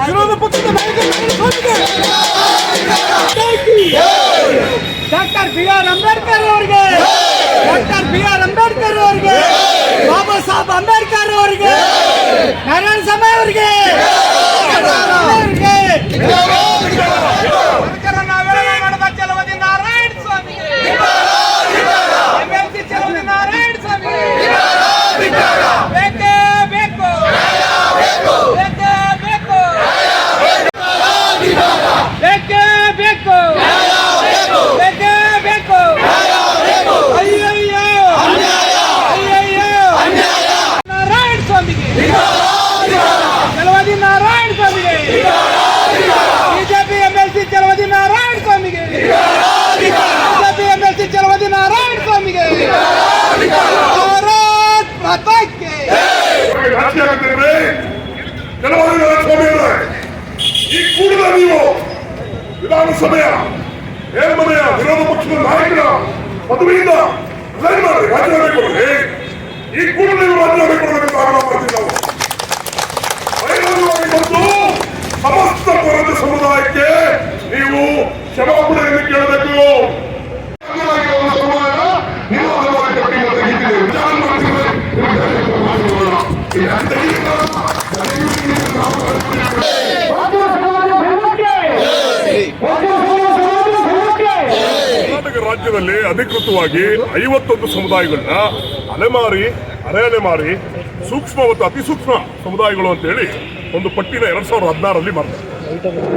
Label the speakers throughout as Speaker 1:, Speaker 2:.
Speaker 1: ವಿರೋಧ ಪಕ್ಷದ ನಾಯಕ ನಾರಾಯಣ ಸ್ವಾಮಿಗೆ ಡಾಕ್ಟರ್ ಬಿ ಆರ್ ಅಂಬೇಡ್ಕರ್ ಅವರಿಗೆ ಡಾಕ್ಟರ್ ಬಿ ಆರ್ ಅಂಬೇಡ್ಕರ್ ಅವರಿಗೆ ಬಾಬಾ ಸಾಹೇಬ್ ಅಂಬೇಡ್ಕರ್ ಅವರಿಗೆ ನಾರಾಯಣ ಸ್ವಾಮಿ ಅವರಿಗೆ ಅವರಿಗೆ ಚಲವದಿ ನಾರಾಯಣ ಸ್ವಾಮಿಗೆ MLC ಚಲವದಿ ನಾರಾಯಣ ಸ್ವಾಮಿಗೆ ಬೇಕೇ ಬೇಕು ಬೇಕೇ ಬೇಕು ಬೇಕೇ ಬೇಕು ಬೇಕೇ ಬೇಕು ಅಯ್ಯಯ್ಯೋ ಅಯ್ಯಯ್ಯೋ ನಾರಾಯಣ ಸ್ವಾಮಿಗೆ ಚಲವದಿ ನಾರಾಯಣ ಸ್ವಾಮಿಗೆ ಬಿಜೆಪಿ ಎಂಎಲ್ಸಿ ಚಲವದಿ ನಾರಾಯಣ ಸ್ವಾಮಿಗೆ ಬಿಜೆಪಿ ಎಂಎಲ್ಸಿ ಚಲವದಿ ನಾರಾಯಣ ಸ್ವಾಮಿಗೆ ಭಾರತ್ ಮಾತಾಕ್ಕೆ
Speaker 2: ರಾಜ್ಯಾಧ್ಯಕ್ಷರೇ ಕೆಲವರು ಸ್ವಾಮಿಯವರೇ ಈ ಕೂಡಲೇ ನೀವು ವಿಧಾನಸಭೆಯ ಮನೆಯ? ವಿರೋಧ ಪಕ್ಷದ ನಾಯಕರ ಪದವಿಯಿಂದ ರಿಸೈನ್ ಮಾಡಿ, ರಾಜೀನಾಮೆ ಕೊಡಲಿ. ಈ ಕೂಡಲೇ ನೀವು ರಾಜೀನಾಮೆ ಕೊಡಬೇಕಂತ ಆಗ್ರಹ ಮಾಡ್ತೀವಿ ನಾವು. ಸಮಸ್ತ ಕೊರತೆ ಸಮುದಾಯಕ್ಕೆ ನೀವು ಕ್ಷಮಾಪಣೆಯನ್ನು ಕೇಳಬೇಕು. ಸಮುದಾಯ ನೀವು ಅದರ ಬಗ್ಗೆ ಮತ್ತೆ ವಿಚಾರ ಮಾಡ್ತಿದ್ರೆ ರಾಜ್ಯದಲ್ಲಿ ಅಧಿಕೃತವಾಗಿ ಐವತ್ತೊಂದು ಸಮುದಾಯಗಳನ್ನ ಅಲೆಮಾರಿ ಅರೆ ಅಲೆಮಾರಿ ಸೂಕ್ಷ್ಮ ಮತ್ತು ಅತಿ ಸೂಕ್ಷ್ಮ ಸಮುದಾಯಗಳು ಅಂತೇಳಿ ಒಂದು ಪಟ್ಟಿನ ಎರಡ್ ಸಾವಿರದ ಹದಿನಾರರಲ್ಲಿ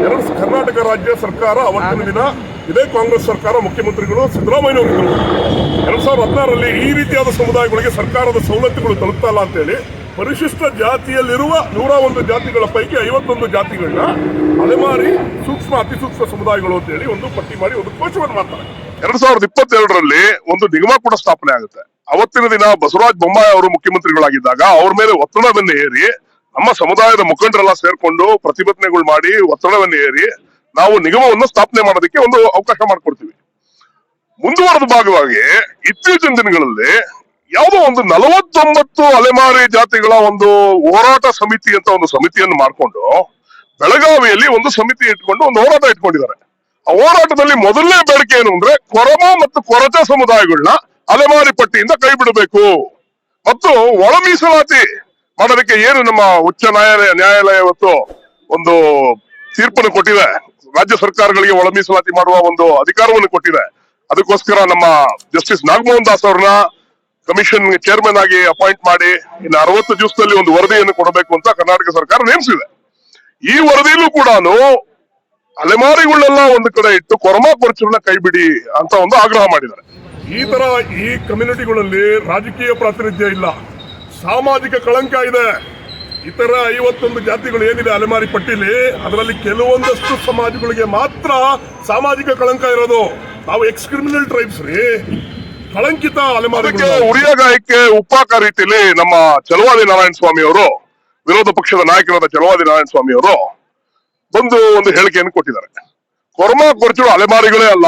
Speaker 2: ಎರಡು ಕರ್ನಾಟಕ ರಾಜ್ಯ ಸರ್ಕಾರ ಅವತ್ತಿನ ದಿನ ಇದೇ ಕಾಂಗ್ರೆಸ್ ಸರ್ಕಾರ ಮುಖ್ಯಮಂತ್ರಿಗಳು ಸಿದ್ದರಾಮಯ್ಯ ಅವರು ಎರಡ್ ಸಾವಿರದ ಹದಿನಾರರಲ್ಲಿ ಈ ರೀತಿಯಾದ ಸಮುದಾಯಗಳಿಗೆ ಸರ್ಕಾರದ ಸವಲತ್ತುಗಳು ತಲುಪ್ತಾ ಇಲ್ಲ ಅಂತೇಳಿ ಪರಿಶಿಷ್ಟ ಜಾತಿಯಲ್ಲಿರುವ ನೂರ ಒಂದು ಜಾತಿಗಳ ಪೈಕಿ ಐವತ್ತೊಂದು ಜಾತಿಗಳನ್ನ ಅಲೆಮಾರಿ ಸೂಕ್ಷ್ಮ, ಅತಿ ಸೂಕ್ಷ್ಮ ಸಮುದಾಯಗಳು ಅಂತೇಳಿ ಒಂದು ಪಟ್ಟಿ ಮಾಡಿ ಒಂದು ಕೋಶವನ್ನು ಮಾಡ್ತಾರೆ. ಎರಡ್ ಸಾವಿರದ ಇಪ್ಪತ್ತೆರಡರಲ್ಲಿ ಒಂದು ನಿಗಮ ಕೂಡ ಸ್ಥಾಪನೆ ಆಗುತ್ತೆ. ಅವತ್ತಿನ ದಿನ ಬಸವರಾಜ ಬೊಮ್ಮಾಯಿ ಅವರು ಮುಖ್ಯಮಂತ್ರಿಗಳಾಗಿದ್ದಾಗ ಅವ್ರ ಮೇಲೆ ಒತ್ತಡವನ್ನು ಏರಿ ನಮ್ಮ ಸಮುದಾಯದ ಮುಖಂಡರೆಲ್ಲ ಸೇರ್ಕೊಂಡು ಪ್ರತಿಭಟನೆಗಳು ಮಾಡಿ ಒತ್ತಡವನ್ನು ಏರಿ ನಾವು ನಿಗಮವನ್ನು ಸ್ಥಾಪನೆ ಮಾಡೋದಕ್ಕೆ ಒಂದು ಅವಕಾಶ ಮಾಡಿಕೊಡ್ತೀವಿ. ಮುಂದುವರೆದ ಭಾಗವಾಗಿ ಇತ್ತೀಚಿನ ದಿನಗಳಲ್ಲಿ ಯಾವುದೋ ಒಂದು ನಲವತ್ತೊಂಬತ್ತು ಅಲೆಮಾರಿ ಜಾತಿಗಳ ಒಂದು ಹೋರಾಟ ಸಮಿತಿ ಅಂತ ಒಂದು ಸಮಿತಿಯನ್ನು ಮಾಡಿಕೊಂಡು, ಬೆಳಗಾವಿಯಲ್ಲಿ ಒಂದು ಸಮಿತಿ ಇಟ್ಕೊಂಡು ಒಂದು ಹೋರಾಟ ಇಟ್ಕೊಂಡಿದ್ದಾರೆ. ಹೋರಾಟದಲ್ಲಿ ಮೊದಲನೇ ಬೇಡಿಕೆ ಏನು ಅಂದ್ರೆ ಕೊರಮ ಮತ್ತು ಕೊರಚ ಸಮುದಾಯಗಳನ್ನ ಅಲೆಮಾರಿ ಪಟ್ಟಿಯಿಂದ ಕೈ ಬಿಡಬೇಕು ಮತ್ತು ಒಳ ಮೀಸಲಾತಿ ಮಾಡೋದಕ್ಕೆ ಏನು ನಮ್ಮ ಉಚ್ಚ ನ್ಯಾಯಾಲಯ ನ್ಯಾಯಾಲಯ ಇವತ್ತು ಒಂದು ತೀರ್ಪನ್ನು ಕೊಟ್ಟಿದೆ. ರಾಜ್ಯ ಸರ್ಕಾರಗಳಿಗೆ ಒಳ ಮೀಸಲಾತಿ ಮಾಡುವ ಒಂದು ಅಧಿಕಾರವನ್ನು ಕೊಟ್ಟಿದೆ. ಅದಕ್ಕೋಸ್ಕರ ನಮ್ಮ ಜಸ್ಟಿಸ್ ನಾಗಮೋಹನ್ ದಾಸ್ ಅವ್ರನ್ನ ಕಮಿಷನ್ ಚೇರ್ಮನ್ ಆಗಿ ಅಪಾಯಿಂಟ್ ಮಾಡಿ ಇನ್ನು ಅರವತ್ತು ದಿವಸದಲ್ಲಿ ಒಂದು ವರದಿಯನ್ನು ಕೊಡಬೇಕು ಅಂತ ಕರ್ನಾಟಕ ಸರ್ಕಾರ ನೇಮಿಸಿದೆ. ಈ ವರದಿಯಲ್ಲೂ ಕೂಡ ಅಲೆಮಾರಿಗಳನ್ನೆಲ್ಲ ಒಂದು ಕಡೆ ಇಟ್ಟು ಕೊರಮಾ ಕೊರಚರನ್ನ ಕೈ ಬಿಡಿ ಅಂತ ಒಂದು ಆಗ್ರಹ ಮಾಡಿದ್ದಾರೆ. ಈ ತರ ಈ ಕಮ್ಯುನಿಟಿಗಳಲ್ಲಿ ರಾಜಕೀಯ ಪ್ರಾತಿನಿಧ್ಯ ಇಲ್ಲ. ಸಾಮಾಜಿಕ ಕಳಂಕ ಇದೆ. ಇತರ ಐವತ್ತೊಂದು ಜಾತಿಗಳು ಏನಿದೆ ಅಲೆಮಾರಿ ಪಟ್ಟಿಲಿ ಅದರಲ್ಲಿ ಕೆಲವೊಂದಷ್ಟು ಸಮಾಜಗಳಿಗೆ ಮಾತ್ರ ಸಾಮಾಜಿಕ ಕಳಂಕ ಇರೋದು. ನಾವು ಎಕ್ಸ್ ಕ್ರಿಮಿನಲ್ ಟ್ರೈಬ್ಸ್ ರೀ. ಕಳಂಕಿತ ಅಲೆಮಾರಿ ಉರಿಯ ಗಾಯಕ್ಕೆ ಉಪ್ಪಾಕ ರೀತಿಯಲ್ಲಿ ನಮ್ಮ ಚಲವಾದಿ ನಾರಾಯಣ ಸ್ವಾಮಿ ಅವರು ವಿರೋಧ ಪಕ್ಷದ ನಾಯಕರಾದ ಚಲವಾದಿ ನಾರಾಯಣ ಸ್ವಾಮಿ ಅವರು ಬಂದು ಒಂದು ಹೇಳಿಕೆಯನ್ನು ಕೊಟ್ಟಿದ್ದಾರೆ. ಕೊರ್ಮಾ ಖರ್ಚುಗಳು ಅಲೆಮಾರಿಗಳೇ ಅಲ್ಲ.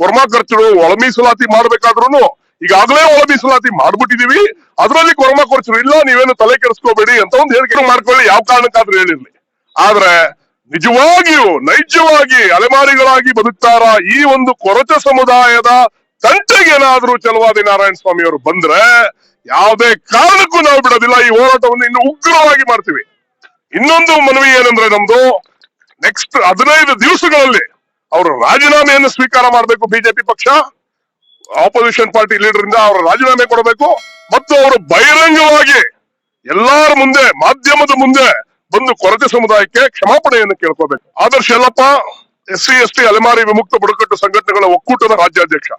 Speaker 2: ಕೊರ್ಮಾ ಖರ್ಚುಗಳು ಒಳ ಮೀಸಲಾತಿ ಮಾಡ್ಬೇಕಾದ್ರೂ ಈಗಾಗಲೇ ಒಳ ಮೀಸಲಾತಿ ಮಾಡ್ಬಿಟ್ಟಿದೀವಿ ಅದರಲ್ಲಿ ಕೊರ್ಮಾ ಖರ್ಚು ಇಲ್ಲ, ನೀವೇನು ತಲೆ ಕೆಡಿಸ್ಕೋಬೇಡಿ ಅಂತ ಒಂದು ಹೇಳಿಕೆ ಮಾಡ್ಕೊಳ್ಳಿ. ಯಾವ ಕಾರಣಕ್ಕಾದ್ರೂ ಹೇಳಿರ್ಲಿ. ಆದ್ರೆ ನಿಜವಾಗಿಯೂ ನೈಜವಾಗಿ ಅಲೆಮಾರಿಗಳಾಗಿ ಬದುಕ್ತಾರ ಈ ಒಂದು ಕೊರಚ ಸಮುದಾಯದ ತಂಟೆಗೇನಾದ್ರೂ ಚಲವಾದಿ ನಾರಾಯಣ ಸ್ವಾಮಿ ಅವರು ಬಂದ್ರೆ ಯಾವುದೇ ಕಾರಣಕ್ಕೂ ನಾವು ಬಿಡೋದಿಲ್ಲ. ಈ ಹೋರಾಟವನ್ನು ಇನ್ನು ಉಗ್ರವಾಗಿ ಮಾಡ್ತೀವಿ. ಇನ್ನೊಂದು ಮನವಿ ಏನಂದ್ರೆ ನಮ್ದು ನೆಕ್ಸ್ಟ್ ಹದಿನೈದು ದಿವಸಗಳಲ್ಲಿ ಅವರು ರಾಜೀನಾಮೆಯನ್ನು ಸ್ವೀಕಾರ ಮಾಡಬೇಕು ಬಿಜೆಪಿ ಪಕ್ಷ ಆಪೋಸಿಷನ್ ಪಾರ್ಟಿ ಲೀಡರ್ ಇಂದ ಅವರು ರಾಜೀನಾಮೆ ಕೊಡಬೇಕು. ಮತ್ತು ಅವರು ಬಹಿರಂಗವಾಗಿ ಎಲ್ಲಾರ ಮುಂದೆ, ಮಾಧ್ಯಮದ ಮುಂದೆ ಬಂದು ಕೊರತೆ ಸಮುದಾಯಕ್ಕೆ ಕ್ಷಮಾಪಣೆಯನ್ನು ಕೇಳ್ಕೋಬೇಕು. Adarsh Yellappa S C S T ಅಲೆಮಾರಿ ವಿಮುಕ್ತ ಬುಡಕಟ್ಟು ಸಂಘಟನೆಗಳ ಒಕ್ಕೂಟದ ರಾಜ್ಯಾಧ್ಯಕ್ಷ.